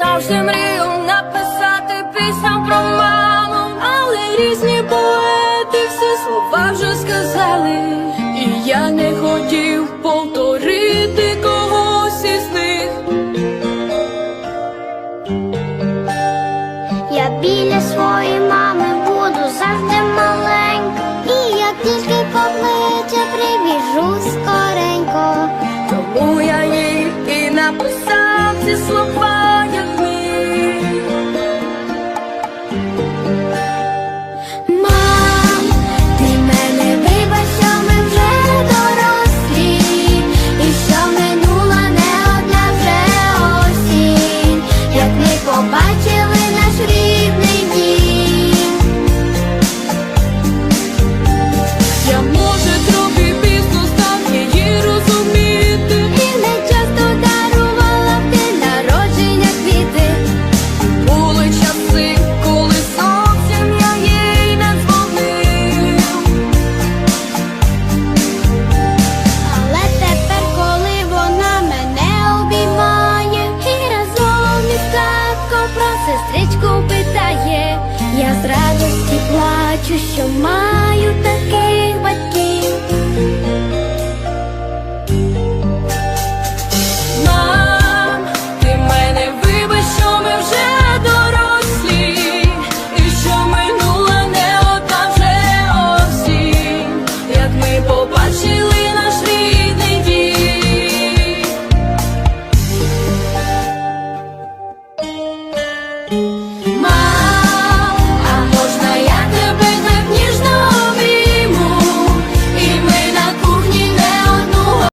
Завжди мрію написати пісню про маму, але різні поети всі слова вже сказали, і я не хотів повторити когось із них. Я біля своєї мами буду завжди маленька, і як тільки покличе, прибіжу скоренько. Тому я їй і написав ці слова. 是什么？